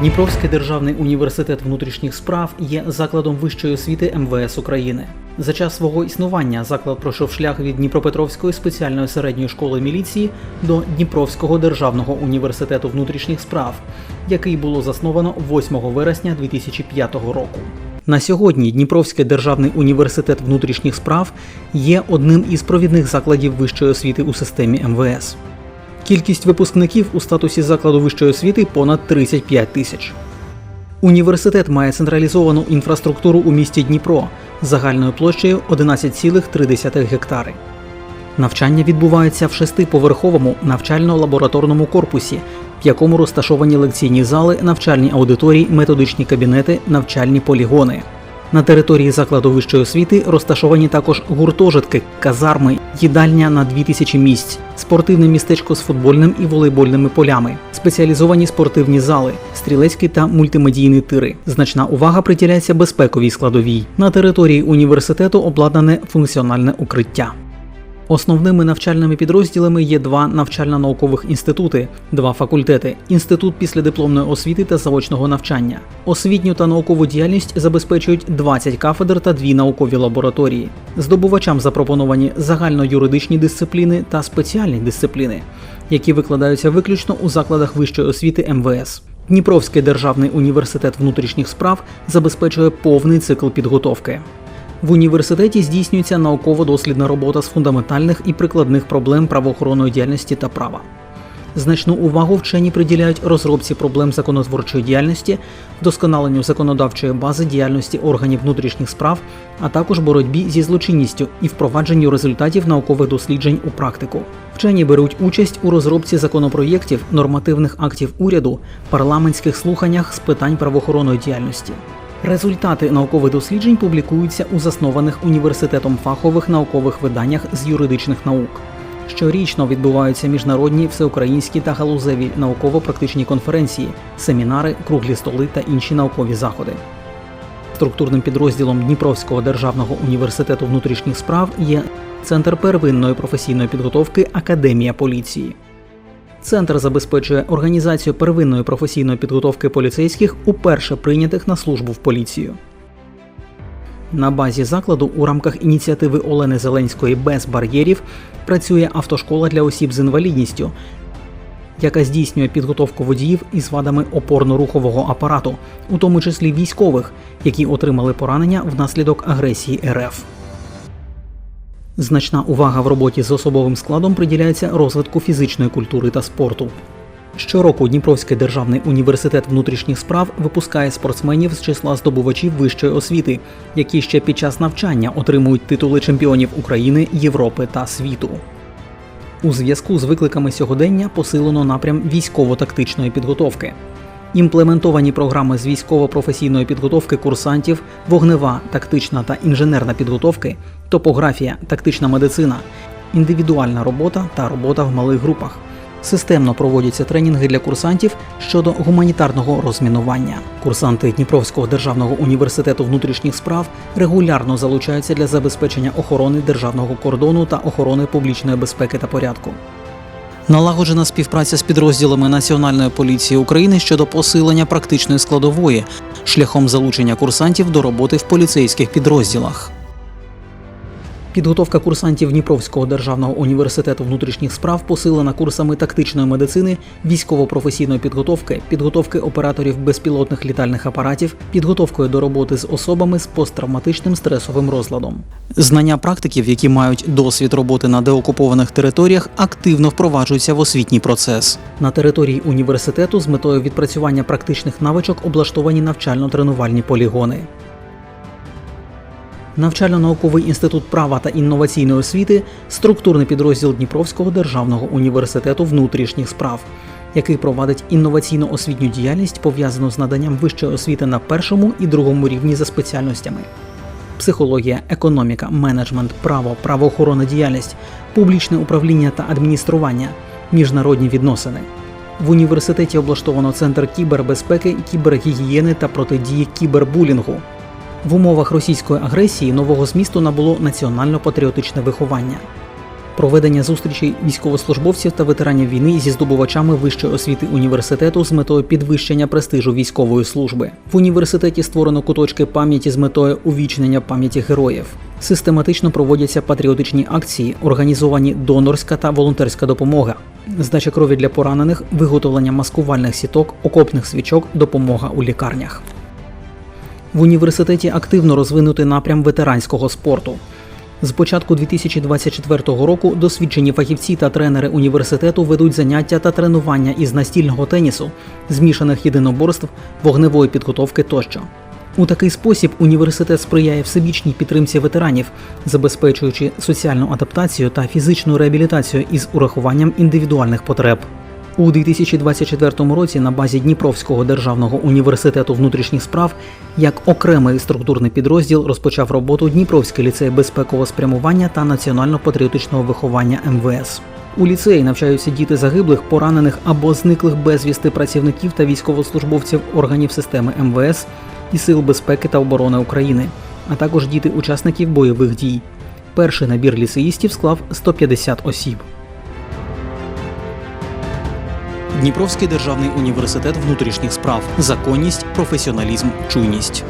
Дніпровський державний університет внутрішніх справ є закладом вищої освіти МВС України. За час свого існування заклад пройшов шлях від Дніпропетровської спеціальної середньої школи міліції до Дніпровського державного університету внутрішніх справ, який було засновано 8 вересня 2005 року. На сьогодні Дніпровський державний університет внутрішніх справ є одним із провідних закладів вищої освіти у системі МВС. Кількість випускників у статусі закладу вищої освіти понад 35 тисяч. Університет має централізовану інфраструктуру у місті Дніпро загальною площею 11,3 гектари. Навчання відбувається в шестиповерховому навчально-лабораторному корпусі, в якому розташовані лекційні зали, навчальні аудиторії, методичні кабінети, навчальні полігони. На території закладу вищої освіти розташовані також гуртожитки, казарми, їдальня на 2000 місць, спортивне містечко з футбольним і волейбольними полями, спеціалізовані спортивні зали, стрілецькі та мультимедійні тири. Значна увага приділяється безпековій складовій. На території університету обладнане функціональне укриття. Основними навчальними підрозділами є два навчально-наукових інститути, два факультети: інститут післядипломної освіти та заочного навчання. Освітню та наукову діяльність забезпечують 20 кафедр та дві наукові лабораторії. Здобувачам запропоновані загальноюридичні дисципліни та спеціальні дисципліни, які викладаються виключно у закладах вищої освіти МВС. Дніпровський державний університет внутрішніх справ забезпечує повний цикл підготовки. В університеті здійснюється науково-дослідна робота з фундаментальних і прикладних проблем правоохоронної діяльності та права. Значну увагу вчені приділяють розробці проблем законотворчої діяльності, вдосконаленню законодавчої бази діяльності органів внутрішніх справ, а також боротьбі зі злочинністю і впровадженню результатів наукових досліджень у практику. Вчені беруть участь у розробці законопроєктів, нормативних актів уряду, парламентських слуханнях з питань правоохоронної діяльності. Результати наукових досліджень публікуються у заснованих університетом фахових наукових виданнях з юридичних наук. Щорічно відбуваються міжнародні всеукраїнські та галузеві науково-практичні конференції, семінари, круглі столи та інші наукові заходи. Структурним підрозділом Дніпровського державного університету внутрішніх справ є Центр первинної професійної підготовки Академія поліції. Центр забезпечує організацію первинної професійної підготовки поліцейських, уперше прийнятих на службу в поліцію. На базі закладу у рамках ініціативи Олени Зеленської без бар'єрів працює автошкола для осіб з інвалідністю, яка здійснює підготовку водіїв із вадами опорно-рухового апарату, у тому числі військових, які отримали поранення внаслідок агресії РФ. Значна увага в роботі з особовим складом приділяється розвитку фізичної культури та спорту. Щороку Дніпровський державний університет внутрішніх справ випускає спортсменів з числа здобувачів вищої освіти, які ще під час навчання отримують титули чемпіонів України, Європи та світу. У зв'язку з викликами сьогодення посилено напрям військово-тактичної підготовки. Імплементовані програми з військово-професійної підготовки курсантів, вогнева, тактична та інженерна підготовки, топографія, тактична медицина, індивідуальна робота та робота в малих групах. Системно проводяться тренінги для курсантів щодо гуманітарного розмінування. Курсанти Дніпровського державного університету внутрішніх справ регулярно залучаються для забезпечення охорони державного кордону та охорони публічної безпеки та порядку. Налагоджена співпраця з підрозділами Національної поліції України щодо посилення практичної складової шляхом залучення курсантів до роботи в поліцейських підрозділах. Підготовка курсантів Дніпровського державного університету внутрішніх справ посилена курсами тактичної медицини, військово-професійної підготовки, підготовки операторів безпілотних літальних апаратів, підготовкою до роботи з особами з посттравматичним стресовим розладом. Знання практиків, які мають досвід роботи на деокупованих територіях, активно впроваджуються в освітній процес. На території університету з метою відпрацювання практичних навичок облаштовані навчально-тренувальні полігони. Навчально-науковий інститут права та інноваційної освіти структурний підрозділ Дніпровського державного університету внутрішніх справ, який провадить інноваційну освітню діяльність, пов'язану з наданням вищої освіти на першому і другому рівні за спеціальностями. Психологія, економіка, менеджмент, право, правоохоронна діяльність, публічне управління та адміністрування, міжнародні відносини. В університеті облаштовано центр кібербезпеки, кібергігієни та протидії кібербулінгу. В умовах російської агресії нового змісту набуло національно-патріотичне виховання. проведення зустрічей військовослужбовців та ветеранів війни зі здобувачами вищої освіти університету з метою підвищення престижу військової служби. В університеті створено куточки пам'яті з метою увічнення пам'яті героїв. Систематично проводяться патріотичні акції, організовані донорська та волонтерська допомога, здача крові для поранених, виготовлення маскувальних сіток, окопних свічок, допомога у лікарнях. В університеті активно розвинутий напрям ветеранського спорту. З початку 2024 року досвідчені фахівці та тренери університету ведуть заняття та тренування із настільного тенісу, змішаних єдиноборств, вогневої підготовки тощо. У такий спосіб університет сприяє всебічній підтримці ветеранів, забезпечуючи соціальну адаптацію та фізичну реабілітацію із урахуванням індивідуальних потреб. У 2024 році на базі Дніпровського державного університету внутрішніх справ як окремий структурний підрозділ розпочав роботу Дніпровський ліцей безпекового спрямування та національно-патріотичного виховання МВС. У ліцеї навчаються діти загиблих, поранених або зниклих безвісти працівників та військовослужбовців органів системи МВС і Сил безпеки та оборони України, а також діти учасників бойових дій. Перший набір ліцеїстів склав 150 осіб. Дніпровський державний університет внутрішніх справ, законність, професіоналізм, чуйність.